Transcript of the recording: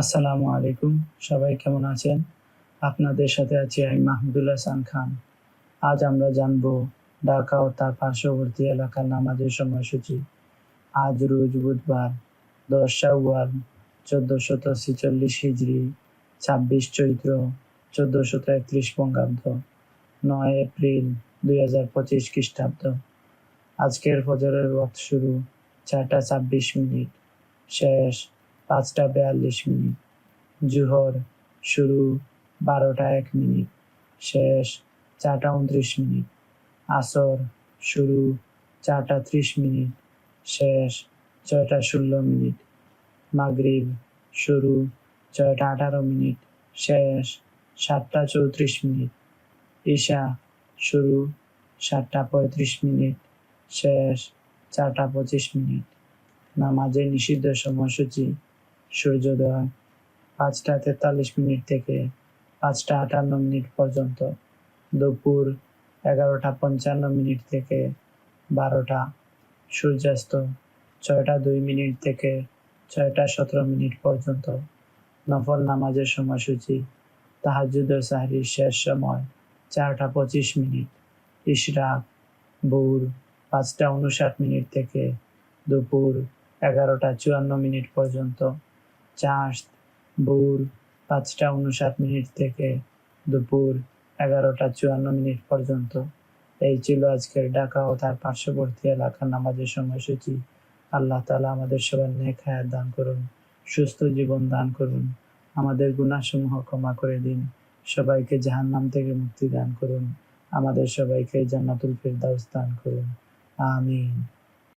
আসসালামু আলাইকুম। সবাই কেমন আছেন? আপনাদের সাথে আছি আমি মাহমুদুল হাসান খান। আজ আমরা জানব ঢাকা ও তার পার্শ্ববর্তী এলাকার নামাজের সময়সূচি। আজ রোজ বুধবার, দশ শাওয়াল, চোদ্দশত ছেচল্লিশ হিজড়ি ছাব্বিশ চৈত্র, চোদ্দশত একত্রিশ বঙ্গাব্দ, নয় এপ্রিল দুই হাজার পঁচিশ খ্রিস্টাব্দ। আজকের ফজরের ওয়াক্ত শুরু চারটা ছাব্বিশ মিনিট। শেষ পাঁচটা বিয়াল্লিশ মিনিট। জুহর শুরু বারোটা এক মিনিট। শেষ চারটা উনত্রিশ মিনিট। আসর শুরু চারটা ত্রিশ মিনিট। শেষ ছয়টা ষোলো মিনিট। মাগরিব শুরু ছয়টা আঠারো মিনিট। শেষ সাতটা চৌত্রিশ মিনিট। ঈশা শুরু সাতটা পঁয়ত্রিশ মিনিট। শেষ চারটা পঁচিশ মিনিট। নামাজের নিষিদ্ধ সময়সূচি সূর্যোদয় পাঁচটা তেতাল্লিশ মিনিট থেকে পাঁচটা আটান্ন মিনিট পর্যন্ত। দুপুর এগারোটা পঞ্চান্ন মিনিট থেকে বারোটা। সূর্যাস্ত ছয়টা দুই মিনিট থেকে ছয়টা সতেরো মিনিট পর্যন্ত। নফল নামাজের সময়সূচি। তাহাজুদ সাহরির শেষ সময় চারটা পঁচিশ মিনিট। ইশরাক, ভোর পাঁচটা উনষাট মিনিট থেকে দুপুর এগারোটা চুয়ান্ন মিনিট পর্যন্ত। চাষ ভোর পাঁচটা উনষাট মিনিট থেকে দুপুর এগারোটা চুয়ান্ন মিনিট পর্যন্ত। এই ছিল আজকের ঢাকা ও তার পার্শ্ববর্তী এলাকার নামাজের সময়সূচি। আল্লাহ তালা আমাদের সবার নেক হায়াত দান করুন, সুস্থ জীবন দান করুন, আমাদের গুণাসমূহ ক্ষমা করে দিন, সবাইকে জাহান্নাম থেকে মুক্তি দান করুন, আমাদের সবাইকে জান্নাতুল ফিরদাউস দান করুন। আমিন।